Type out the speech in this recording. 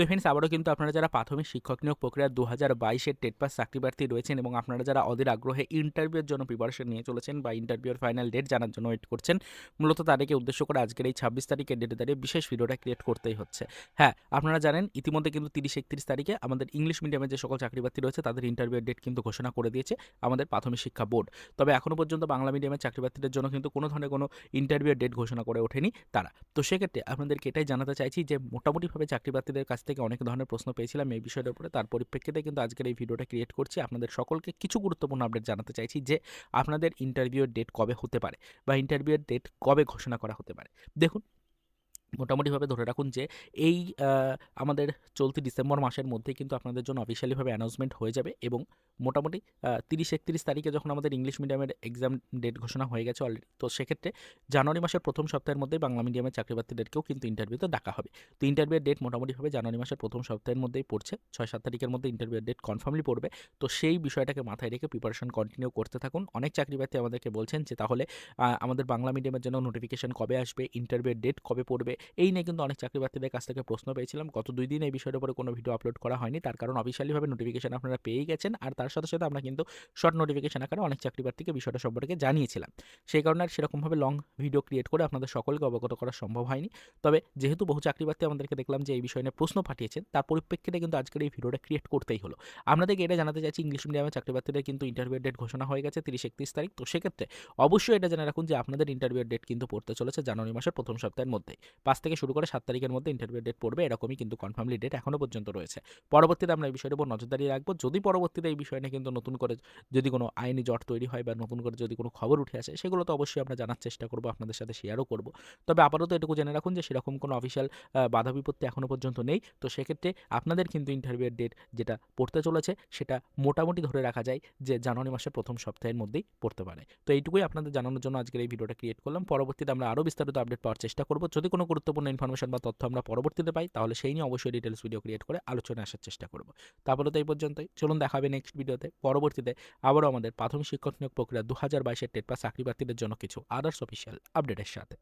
তো ফ্রেন্ডস আবারও কিন্তু আপনারা যারা প্রাথমিক শিক্ষক নিয়োগ প্রক্রিয়া দু হাজার বাইশের টেট পাস চাকরি প্রার্থী রয়েছেন এবং আপনারা যারা অধীর আগ্রহে ইন্টারভিউর জন্য প্রিপারেশন নিয়ে চলেছেন বা ইন্টারভিউর ফাইনাল ডেট জানার জন্য ওয়েট করছেন, মূলত তাদেরকে উদ্দেশ্য করে আজকের এই ছাব্বিশ তারিখের ডেটে দাঁড়িয়ে বিশেষ ভিডিওটা ক্রিয়েট করতেই হচ্ছে। হ্যাঁ আপনারা জানেন, ইতিমধ্যে কিন্তু তিরিশ একত্রিশ তারিখে আমাদের ইংলিশ মিডিয়ামের যে সকল চাকরি প্রার্থী রয়েছে, তাদের ইন্টারভিউর ডেট কিন্তু ঘোষণা করে দিয়েছে আমাদের প্রাথমিক শিক্ষা বোর্ড। তবে এখনও পর্যন্ত বাংলা মিডিয়ামের চাকরি প্রার্থীদের জন্য কিন্তু কোনো ধরনের কোনো ইন্টারভিউর ডেট ঘোষণা করে ওঠেনি তারা। তো সেক্ষেত্রে আপনাদেরকে এটাই জানাতে চাইছি যে মোটামুটিভাবে চাকরি প্রার্থীদের কাছ থেকে অনেক ধরনের প্রশ্ন পেয়েছিলাম এই বিষয়ের উপরে। তার পরিপ্রেক্ষিতে কিন্তু আজকের এই ভিডিওটা ক্রিয়েট করছি। আপনাদের সকলকে কিছু গুরুত্বপূর্ণ আপডেট জানাতে চাইছি যে, আপনাদের ইন্টারভিউয়ের ডেট কবে হতে পারে বা ইন্টারভিউয়ের ডেট কবে ঘোষণা করা হতে পারে। দেখুন মোটামুটিভাবে ধরে রাখুন যে, এই আমাদের চলতি ডিসেম্বর মাসের মধ্যেই কিন্তু আপনাদের জন্য অফিসিয়ালিভাবে অ্যানাউন্সমেন্ট হয়ে যাবে এবং মোটামুটি তিরিশ একত্রিশ তারিখে যখন আমাদের ইংলিশ মিডিয়ামের এক্সাম ডেট ঘোষণা হয়ে গেছে অলরেডি তো সেক্ষেত্রে জানুয়ারি মাসের প্রথম সপ্তাহের মধ্যেই বাংলা মিডিয়ামের চাকরি প্রার্থীদেরকেও কিন্তু ইন্টারভিউতে ডাকা হবে। তো ইন্টারভিউর ডেট মোটামুটিভাবে জানুয়ারি মাসের প্রথম সপ্তাহের মধ্যেই পড়ছে ছয় সাত তারিখের মধ্যে ইন্টারভিউর ডেট কনফার্মলি পড়বে। তো সেই বিষয়টাকে মাথায় রেখে প্রিপারেশন কন্টিনিউ করতে থাকুন। অনেক চাকরি প্রার্থী আমাদেরকে বলছেন যে, তাহলে আমাদের বাংলা মিডিয়ামের জন্য নোটিফিকেশন কবে আসবে ইন্টারভিউর ডেট কবে পড়বে এই নিয়ে কিন্তু অনেক চাকরি প্রার্থীদের কাছ থেকে প্রশ্ন পেয়েছিলাম। গত দুই দিন এই বিষয়ের উপরে কোনো ভিডিও আপলোড করা হয়নি। তার কারণ অফিসিয়ালিভাবে নোটিফিকেশন আপনারা পেয়েই গেছেন। আর তার সাথে সাথে আমরা কিন্তু শর্ট নোটিফিকেশন আকারে অনেক চাকরি প্রার্থীকে বিষয়টা সম্পর্কে জানিয়েছিলাম। সেই কারণে আর সেরকমভাবে লং ভিডিও ক্রিয়েট করে আপনাদের সকলকে অবগত করা সম্ভব হয়নি। তবে যেহেতু বহু চাকরি প্রার্থী আমাদেরকে দেখলাম যে এই বিষয় নিয়ে প্রশ্ন পাঠিয়েছেন, তার পরিপ্রেক্ষিতে কিন্তু আজকের এই ভিডিওটা ক্রিয়েট করতেই হলো। আপনাদেরকে এটা জানাতে চাইছি ইংলিশ মিডিয়ামের চাকরি প্রার্থীদের কিন্তু ইন্টারভিউ ডেট ঘোষণা হয়ে গেছে তিরিশ একত্রিশ তারিখ। তো সেক্ষেত্রে অবশ্যই এটা জেনে রাখুন যে আপনাদের ইন্টারভিউ ডেট কিন্তু পড়তে চলেছে জানুয়ারি মাসের প্রথম সপ্তাহের মধ্যেই। পাঁচ থেকে শুরু করে সাত তারিখের মধ্যে ইন্টারভিউ ডেট পড়বে, এরকমই কিন্তু কনফার্মলি ডেট এখনও পর্যন্ত রয়েছে। পরবর্তীতে আমরা এই বিষয়ের উপর নজরদারি রাখব। যদি পরবর্তীতে এই বিষয় নিয়ে কিন্তু নতুন করে যদি কোনো আইনি জট তৈরি হয় বা নতুন করে যদি কোনো খবর উঠে আসে, সেগুলো তো অবশ্যই আমরা জানার চেষ্টা করব, আপনাদের সাথে শেয়ারও করব। তবে আপাতত এটুকু জেনে রাখুন যে সেরকম কোনো অফিসিয়াল বাধা বিপত্তি এখনও পর্যন্ত নেই। তো সেক্ষেত্রে আপনাদের কিন্তু ইন্টারভিউয়ের ডেট যেটা পড়তে চলেছে, সেটা মোটামুটি ধরে রাখা যায় যে জানুয়ারি মাসের প্রথম সপ্তাহের মধ্যেই পড়তে পারে। তো এইটুকুই আপনাদের জানানোর জন্য আজকের এই ভিডিওটা ক্রিয়েট করলাম। পরবর্তীতে আমরা আরও বিস্তারিত আপডেট পাওয়ার চেষ্টা করব। যদি কোনো গুরুত্বপূর্ণ ইনফরমেশন বা তথ্য আমরা পরবর্তীতে পাই, তাহলে সেই নিয়ে অবশ্যই ডিটেলস ভিডিও ক্রিয়েট করে আলোচনা আসার চেষ্টা করব। তারপরে তো এই পর্যন্তই। চলুন দেখাবে নেক্সট ভিডিওতে পরবর্তীতে আবারও আমাদের প্রাথমিক শিক্ষক নিয়োগ প্রক্রিয়া দু হাজার বাইশের টেট পাস চাকরি প্রার্থীদের জন্য কিছু আদার্স অফিসিয়াল আপডেটের সাথে।